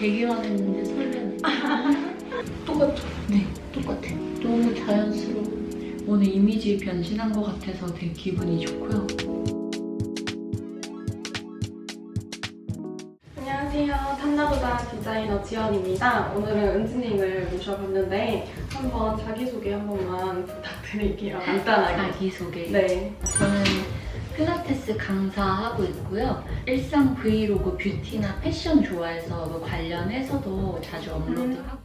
되기만 했는데 설레네. 똑같죠? 네, 똑같아. 너무 자연스러워. 오늘 이미지 변신한 것 같아서 되게 기분이 좋고요. 안녕하세요. 탐나보다 디자이너 지연입니다. 오늘은 은지님을 모셔봤는데 한번 자기소개 한 번만 부탁드릴게요. 간단하게. 자기소개. 네. 저는 필라테스 강사하고 있고요. 일상 브이로그 뷰티나 패션 좋아해서 그 관련해서도 자주 업로드하고.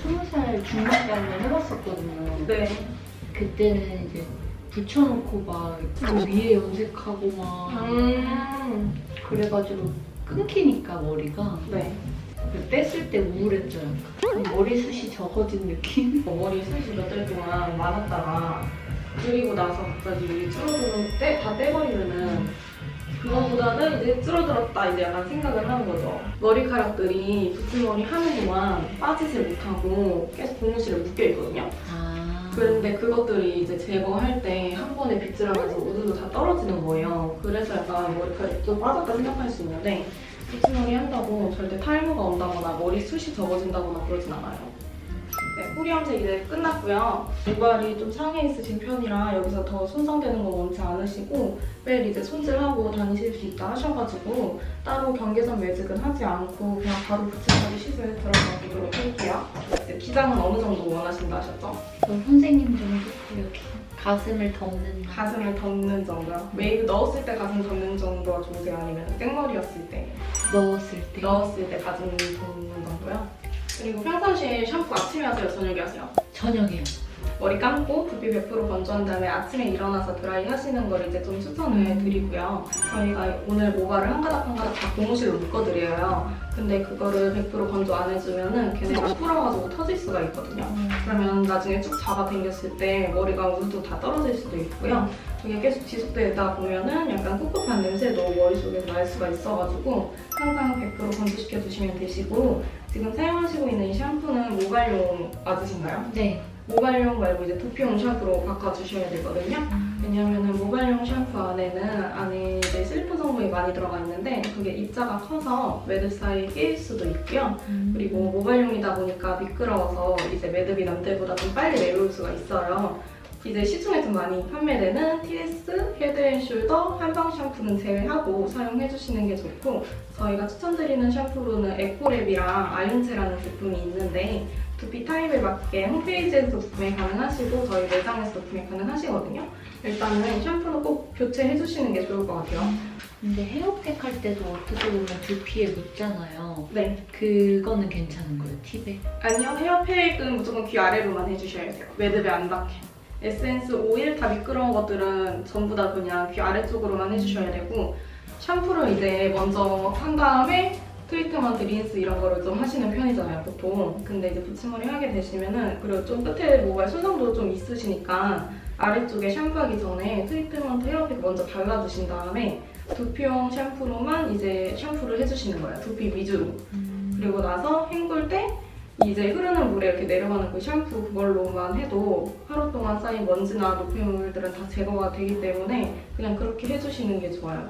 스무 살 중반때 한번 해봤었거든요. 네. 그때는 이제 붙여놓고 막 위에 염색하고 막 음. 그래가지고 끊기니까 머리가 네. 그 뗐을 때 우울했죠. 약간. 머리숱이 적어진 느낌? 머리 숱이 몇 달 동안 많았다가 그리고 나서 갑자기 줄어드는 때 다 떼버리면은 그거보다는 이제 줄어들었다 이제 약간 생각을 하는 거죠. 머리카락들이 붙임머리 하는 동안 빠지질 못하고 계속 고무실에 묶여 있거든요. 아. 그런데 그것들이 이제 제거할 때 한 번에 빗질하면서 우드도 다 떨어지는 거예요. 그래서 약간 머리카락이 좀 빠졌다 생각할 수 있는데 붙임머리 한다고 절대 탈모가 온다거나 머리 숱이 적어진다거나 그러진 않아요. 네, 뿌리 염색 이제 끝났고요. 모발이 좀 상해 있으신 편이라 여기서 더 손상되는 거 원치 않으시고 매일 이제 손질하고 다니실 수 있다 하셔가지고 따로 경계선 매직은 하지 않고 그냥 바로 붙임머리 시술 들어가 보도록 할게요. 이제 기장은 어느 정도 원하신다 하셨죠? 저 선생님 정도 이렇게 가슴을 덮는 가슴을 덮는 정도요. 웨이브 넣었을 때 가슴 덮는 정도가 좋으세요? 아니면 생머리였을 때 넣었을 때 넣었을 때 가슴 덮는 정도요? 그리고 평상시에 샴푸 아침에 하세요? 저녁에 하세요? 저녁이요. 머리 감고 두피 100% 건조한 다음에 아침에 일어나서 드라이 하시는 걸 이제 좀 추천을 드리고요. 저희가 오늘 모발을 한 가닥 한 가닥 다 고무실로 묶어드려요. 근데 그거를 100% 건조 안 해주면은 걔네가 풀어가지고 터질 수가 있거든요. 그러면 나중에 쭉 잡아당겼을 때 머리가 우도 다 떨어질 수도 있고요. 그게 계속 지속되다 보면은 약간 꿉꿉한 냄새도 머릿속에서 날 수가 있어가지고 항상 100% 건조시켜 주시면 되시고 지금 사용하시고 있는 이 샴푸는 모발용 맞으신가요? 네. 모발용 말고 이제 두피용 샴푸로 바꿔주셔야 되거든요. 왜냐면은 모발용 샴푸 안에는 안에 이제 실리콘 성분이 많이 들어가 있는데 그게 입자가 커서 매듭 사이에 끼일 수도 있고요. 그리고 모발용이다 보니까 미끄러워서 이제 매듭이 남들보다 좀 빨리 내려올 수가 있어요. 이제 시중에 좀 많이 판매되는 TS, 헤드앤숄더, 한방 샴푸는 제외하고 사용해주시는 게 좋고 저희가 추천드리는 샴푸로는 에코랩이랑 아윤제라는 제품이 있는데 두피 타입에 맞게 홈페이지에서 구매 가능하시고 저희 매장에서도 구매 가능하시거든요. 일단은 샴푸는 꼭 교체해주시는 게 좋을 것 같아요. 근데 헤어팩 할 때도 어떻게 보면 두피에 묻잖아요. 네. 그거는 괜찮은 거예요, 팁에. 아니요, 헤어팩은 무조건 귀 아래로만 해주셔야 돼요. 매듭에 안 닿게. 에센스, 오일 다 미끄러운 것들은 전부 다 그냥 귀 아래쪽으로만 해주셔야 되고 샴푸를 이제 먼저 한 다음에 트리트먼트, 린스 이런 거를 좀 하시는 편이잖아요, 보통. 근데 이제 붙임머리 하게 되시면은 그리고 좀 끝에 모발 손상도 좀 있으시니까 아래쪽에 샴푸하기 전에 트리트먼트 헤어팩 먼저 발라주신 다음에 두피용 샴푸로만 이제 샴푸를 해주시는 거예요, 두피 위주로. 그리고 나서 헹굴 때 이제 흐르는 물에 이렇게 내려가는 그 샴푸 그걸로만 해도 하루 동안 쌓인 먼지나 노폐물들은 다 제거가 되기 때문에 그냥 그렇게 해주시는 게 좋아요.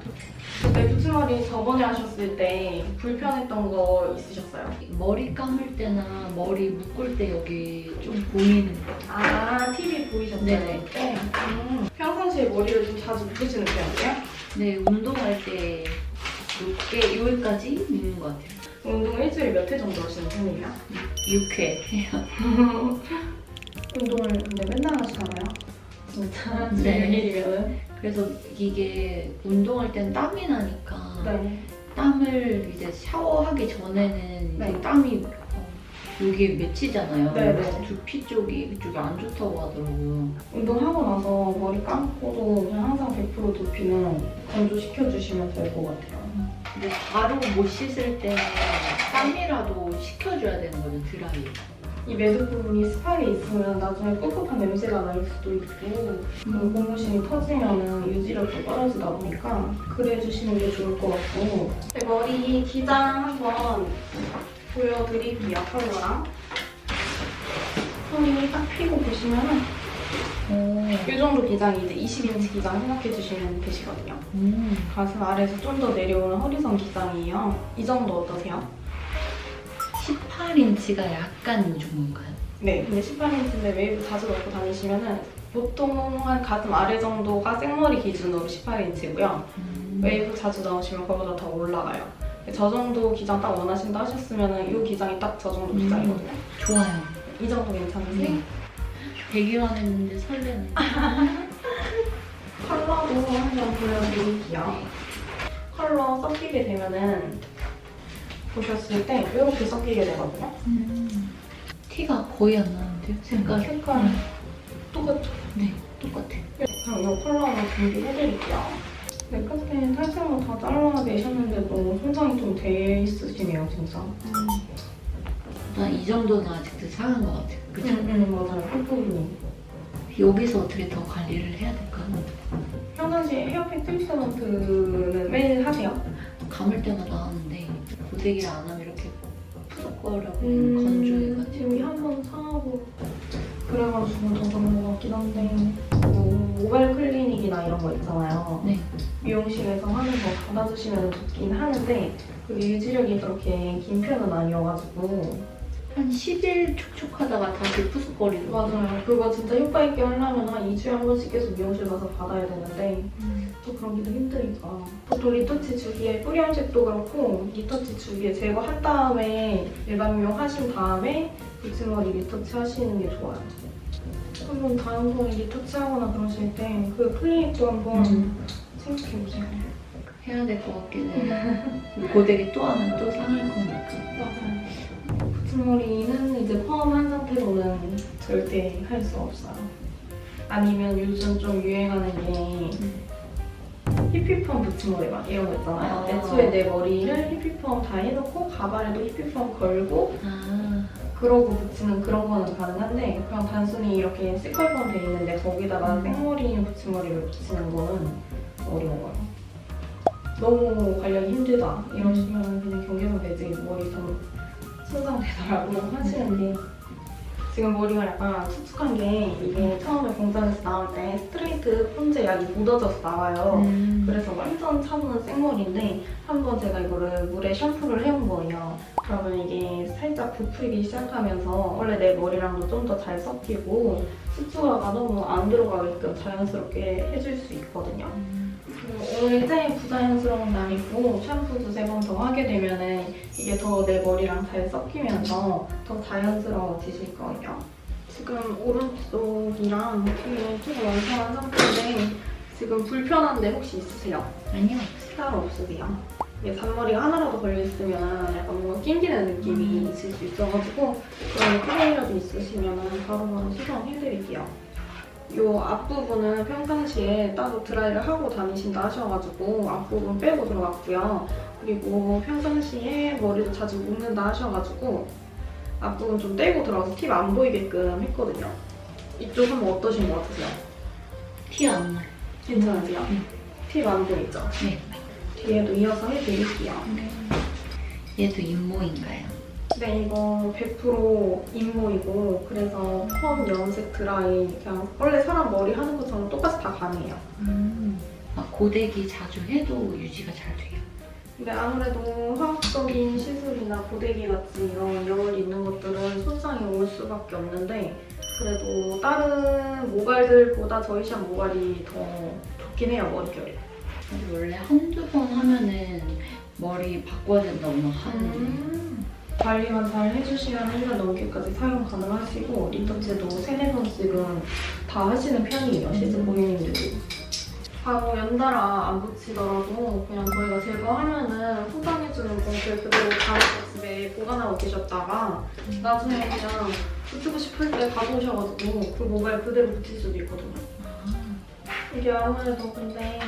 그때 붙임머리 저번에 하셨을 때 불편했던 거 있으셨어요? 머리 감을 때나 머리 묶을 때 여기 좀 보이는 거. 아, TV 보이셨어요? 네네. 네. 음, 평상시에 머리를 좀 자주 묶으시는 편이에요? 네, 운동할 때 이렇게 여기까지 묶는 것 같아요. 운동 일주일에 몇 회 정도 하시는 편이에요? 6회 해요. 운동을 근데 맨날 하시나봐요? 진짜? 네. 제 일이면은? 그래서 이게 운동할 땐 땀이 나니까 네. 땀을 이제 샤워하기 전에는 네. 이제 땀이 어, 여기 맺히잖아요. 네, 그래서 네. 두피 쪽이 그쪽이 안 좋다고 하더라고요. 운동하고 나서 머리 감고도 그냥 항상 100% 두피는 건조시켜 주시면 될 것 같아요. 근데 바로 못 씻을 때 땀이라도 식혀줘야 되는 거죠 드라이. 이 매듭 부분이 습하게 있으면 나중에 꿉꿉한 냄새가 날 수도 있고 그 고무신이 터지면 유지력도 떨어지다 보니까 그래 주시는 게 좋을 것 같고 네, 머리 기장 한번 보여드릴게요 컬러랑 손이 딱 피고 보시면은 오. 이 정도 기장이 이제 20인치 기장 생각해 주시면 되시거든요. 음. 가슴 아래에서 좀 더 내려오는 허리선 기장이에요. 이 정도 어떠세요? 18인치가 약간 좋은가요? 네, 근데 18인치인데 웨이브 자주 넣고 다니시면은 보통 한 가슴 아래 정도가 생머리 기준으로 18인치고요. 음. 웨이브 자주 넣으시면 그거보다 더 올라가요. 저 정도 기장 딱 원하신다 하셨으면은 이 기장이 딱 저 정도 음. 기장이거든요. 좋아요. 이 정도 괜찮으세요? 네. 되기만 했는데 설레네. 컬러도 한번 보여드릴게요. 컬러 섞이게 되면은 보셨을 때 이렇게 섞이게 되거든요. 음. 티가 거의 안 나는데요? 색깔? 색깔 똑같죠? 네, 똑같아요. 그럼 이 컬러로 준비해드릴게요. 네, 끝에 탈색만 다 잘라내셨는데도 손상이 좀 돼 있으시네요, 진짜. 나이 정도는 아직도 상한 것 같아요. 그죠? 응, 끝부분이. 여기서 어떻게 더 관리를 해야 될까요? 평상시에 헤어팩 트리트먼트는 매일 하세요? 감을 때마다 하는데 고데기를 안 하면 이렇게 푸석거리고 음, 건조해가지고 여기 한번 상하고 그래가지고 더 그런 것 같긴 한데 뭐 모바일 클리닉이나 이런 거 있잖아요. 네. 미용실에서 하는 거 받아주시면 좋긴 하는데 그게 유지력이 그렇게 긴 편은 아니어가지고 한 10일 촉촉하다가 다시 푸석거리고 맞아요. 그거 진짜 효과 있게 하려면 한 2주에 한 번씩 계속 미용실 가서 받아야 되는데 또 그러기도 힘드니까 보통 리터치 주기에 뿌리 염색도 그렇고 리터치 주기에 제거한 다음에 일반 미용 하신 다음에 붙임머리 리터치 하시는 게 좋아요. 한번 다음 번에 리터치 하거나 그러실 때 그 클리닉도 한번 음. 생각해보세요. 해야 될 것 같긴 해요. 고데기 또 하면 또 상할 거니까. 맞아요. 붙임머리는 이제 펌한 상태로는 절대 할 수 없어요. 아니면 요즘 좀 유행하는 게 히피펌 붙임머리 막 이런 거 있잖아요. 아. 애초에 내 머리를 히피펌 다 해놓고 가발에도 히피펌 걸고 아, 그러고 붙이는 그런 거는 가능한데 그냥 단순히 이렇게 시컬펌 돼 있는데 거기다가 음. 생머리 붙임머리를 붙이는 거는 어려워요. 너무 관리하기 힘들다 이러시면 그냥 경계선 배지 머리 좀 손상되더라고 하시는 게 지금 머리가 약간 축축한 게 이게 처음에 공장에서 나올 때 스트레이트 폰제 약이 묻어져서 나와요. 음. 그래서 완전 차분한 생머리인데 한번 제가 이거를 물에 샴푸를 해온 거예요. 그러면 이게 살짝 부풀기 시작하면서 원래 내 머리랑도 좀 더 잘 섞이고 수축화가 너무 안 들어가게끔 자연스럽게 해줄 수 있거든요. 그 이제 부자연스러운 날이고 샴푸 두세 번 더 하게 되면은 이게 더 내 머리랑 잘 섞이면서 더 자연스러워지실 거예요. 지금 오른쪽이랑 뒤에 조금 완성한 상태인데 지금 불편한데 혹시 있으세요? 아니요. 따로 없으세요? 이게 잔머리가 하나라도 걸려있으면 약간 뭔가 낑기는 느낌이 있을 수 있어가지고 그런 클레이라도 있으시면 바로바로 수정해드릴게요. 이 앞부분은 평상시에 따로 드라이를 하고 다니신다 하셔가지고 앞부분 빼고 들어갔고요. 그리고 평상시에 머리도 자주 묶는다 하셔가지고 앞부분 좀 떼고 들어가서 팁 안 보이게끔 했거든요. 이쪽 한번 어떠신 것 같으세요? 티 안 나요. 괜찮으세요? 음. 팁안 보이죠? 네. 뒤에도 이어서 해드릴게요. 얘도 인모인가요? 네, 이거 100% 인모이고 그래서 펌, 염색, 드라이 그냥 원래 사람 머리 하는 것처럼 똑같이 다 가능해요. 음. 아, 고데기 자주 해도 유지가 잘 돼요. 근데 아무래도 화학적인 시술이나 고데기 같이 이런 열 있는 것들은 손상이 올 수밖에 없는데 그래도 다른 모발들보다 저희 샵 모발이 더 좋긴 해요, 머릿결이. 근데 원래 한두 번 하면은 머리 바꿔야 된다고 막 하는데 음. 관리만 잘 해주시면 한달 넘게까지 사용 가능하시고 리터치도 세네 번씩은 다 하시는 편이에요 시즌 고객님들이. 바로 연달아 안 붙이더라도 그냥 저희가 제거하면은 포장해주는 봉투에 그대로 바로 집에 보관하고 계셨다가 나중에 그냥 붙이고 싶을 때 가져오셔가지고 그 모바일 그대로 붙일 수도 있거든요. 이게 아무래도 근데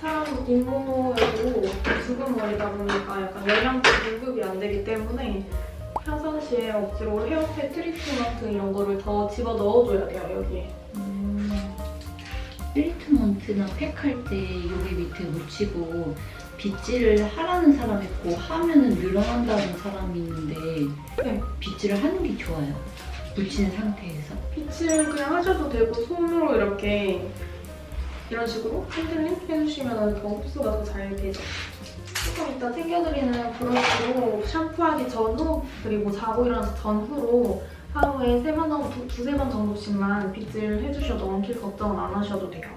사람 인모여도 죽은 머리다 보니까 약간 영양제 공급이 안 되기 때문에 평상시에 억지로 헤어팩 트리트먼트 이런 거를 더 집어 넣어줘야 돼요 여기에 음. 트리트먼트나 팩할 때 여기 밑에 묻히고 빗질을 하라는 사람 있고 하면은 늘어난다는 사람이 있는데 네. 빗질을 하는 게 좋아요. 묻힌 상태에서. 빛을 그냥 하셔도 되고 손으로 이렇게 이런 식으로 핸들링 해주시면 더 흡수가 더 잘 되죠 조금 이따 챙겨드리는 브러쉬로 샴푸하기 전후 그리고 자고 일어나서 전후로 하루에 세번 정도, 두, 두세 번 정도씩만 빗질 해주셔도 엉킬 걱정은 안 하셔도 돼요.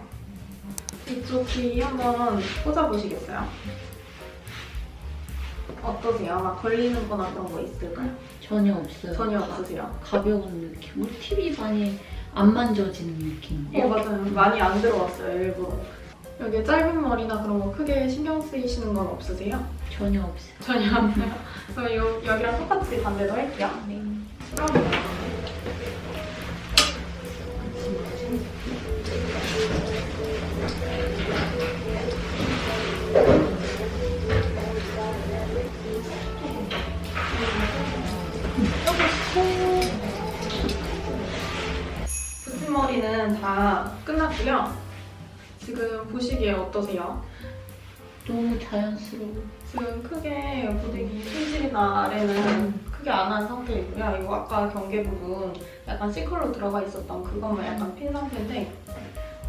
이쪽 귀 한번 꽂아보시겠어요? 어떠세요? 막 걸리는 거나 그런 거 있을까요? 전혀 없어요. 전혀 없으세요? 가벼운 느낌. 뭐 팁이 많이 안 만져지는 느낌. 어 맞아요. 많이 안 들어왔어요 일부러. 여기 짧은 머리나 그런 거 크게 신경 쓰이시는 건 없으세요? 전혀 없어요. 전혀 없어요. 그럼 요, 여기랑 똑같이 반대로 할게요. 네. 그럼 다 끝났고요. 지금 보시기에 어떠세요? 너무 자연스러워. 지금 크게 고데기 손질이나 아래는 크게 안 한 상태이고요. 이거 아까 경계 부분 약간 C컬로 들어가 있었던 그것만 약간 핀 상태인데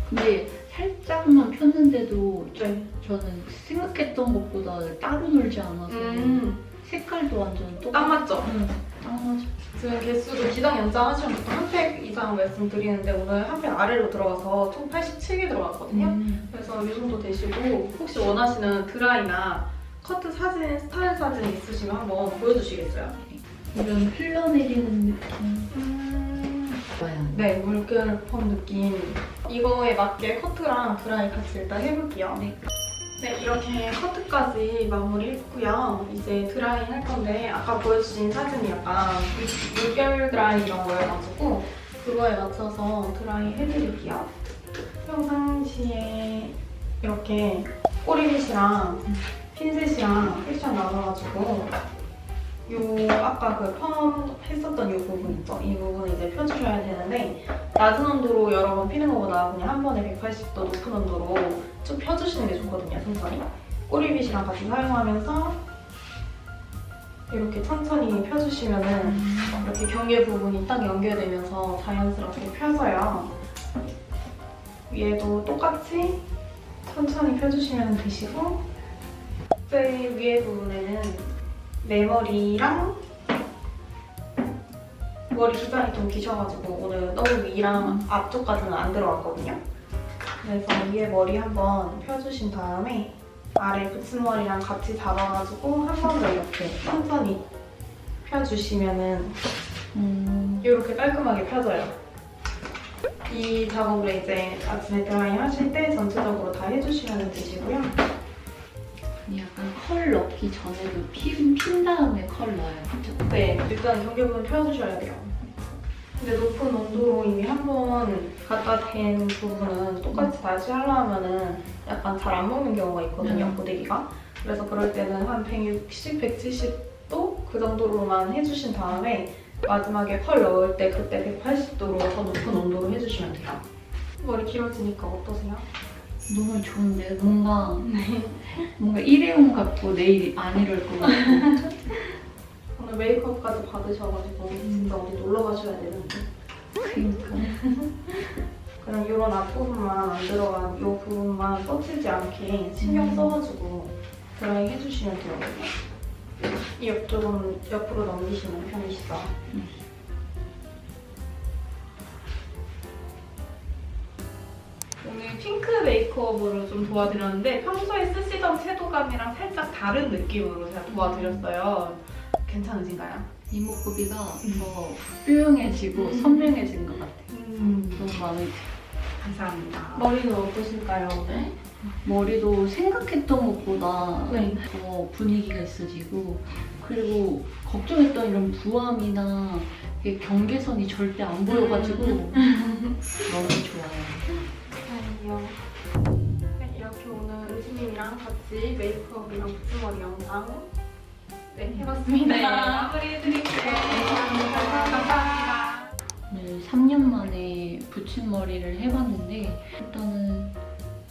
근데 살짝만 폈는데도 네. 저는 생각했던 것보다 따로 놀지 않아서 음, 색깔도 완전. 맞죠? 응, 딱맞 아. 지금 개수도 기장 연장 하시면 보통 한팩 이상 말씀드리는데 오늘 한 팩 아래로 들어가서 총 87개 들어갔거든요. 음. 그래서 이 정도 되시고 혹시 원하시는 드라이나 커트 사진, 스타일 사진 있으시면 한번 보여주시겠어요? 이런 흘러내리는 느낌. 음... 좋아요. 네, 물결 펌 느낌. 이거에 맞게 커트랑 드라이 같이 일단 해볼게요. 네. 네, 이렇게 커트까지 마무리했고요. 이제 드라이 할 건데 아까 보여주신 사진이 약간 물- 물결 드라이 이런 거여가지고 그거에 맞춰서 드라이 해드릴게요. 평상시에 이렇게 꼬리빗이랑 핀셋이랑 섹션 나눠가지고 요 아까 그 펌 했었던 요 부분 있죠? 이 부분 이제 펴주셔야 되는데 낮은 온도로 여러 번 피는 것보다 그냥 한 번에 180도 높은 온도로 쭉 펴주시는 게 좋거든요, 천천히. 꼬리빗이랑 같이 사용하면서 이렇게 천천히 펴주시면은 이렇게 경계 부분이 딱 연결되면서 자연스럽게 펴져요. 위에도 똑같이 천천히 펴주시면 되시고 제 위에 부분에는 내 머리랑 머리 기장이 좀 기셔가지고 오늘 너무 위랑 앞쪽까지는 안 들어왔거든요. 그래서 위에 머리 한번 펴주신 다음에 아래 붙임머리랑 같이 잡아가지고 한 번 더 이렇게 천천히 펴주시면은 음. 이렇게 깔끔하게 펴져요. 이 작업을 이제 아침에 드라이 하실 때 전체적으로 다 해주시면 되시고요. 약간 컬 넣기 전에도 핀, 핀 다음에 컬 넣어요. 그쵸? 네, 일단 경계 부분 펴주셔야 돼요. 근데 높은 온도로 이미 한 번 갖다 댄 부분은 똑같이 다시 하려면은 약간 잘 안 먹는 경우가 있거든요, 음. 고데기가. 그래서 그럴 때는 한 160, 170도 그 정도로만 해주신 다음에 마지막에 펄 넣을 때 그때 180도로 더 높은 온도로 해주시면 돼요. 머리 길어지니까 어떠세요? 너무 좋은데 뭔가 뭔가 일회용 같고 내일 안 이럴 것 같고 오늘 메이크업까지 받으셔가지고 진짜 어디 놀러 가셔야 되는데. 그러니까 그냥 이런 앞부분만 안 들어간 이 부분만 뻗치지 않게 신경 음. 써가지고 드라이 해주시면 되거든요. 이 옆쪽은 옆으로 넘기시는 편이시죠? 음. 핑크 메이크업으로 좀 도와드렸는데 평소에 쓰시던 채도감이랑 살짝 다른 느낌으로 제가 도와드렸어요. 괜찮으신가요? 이목구비가 더 뾰용해지고 선명해진 것 같아요. 음, 너무 마음에 들어요. 감사합니다. 머리는 어떠실까요, 오늘? 머리도 생각했던 것보다 네. 더 분위기가 있어지고 그리고 걱정했던 이런 부함이나 이게 경계선이 절대 안 보여가지고 너무 좋아요. 네, 이렇게 오늘 은수님이랑 같이 메이크업이랑 붙임머리 영상 네, 해봤습니다. 네. 마무리해드릴게요. 감사합니다. 오늘 3년 만에 붙임머리를 해봤는데 일단은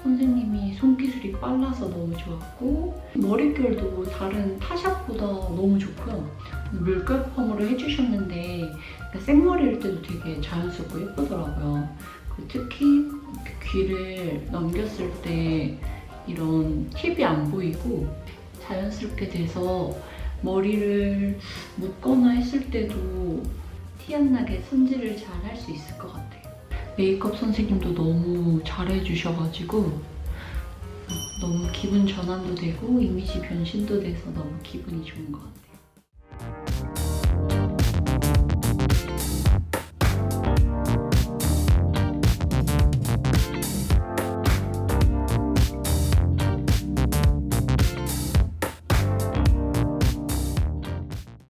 선생님이 손기술이 빨라서 너무 좋았고 머릿결도 다른 타샵보다 너무 좋고요. 물결 펌으로 해주셨는데 그러니까 생머리일 때도 되게 자연스럽고 예쁘더라고요. 그리고 특히 귀를 넘겼을 때 이런 팁이 안 보이고 자연스럽게 돼서 머리를 묶거나 했을 때도 티 안 나게 손질을 잘 할 수 있을 것 같아요. 메이크업 선생님도 너무 잘해주셔가지고 어, 너무 기분 전환도 되고 이미지 변신도 돼서 너무 기분이 좋은 것 같아요.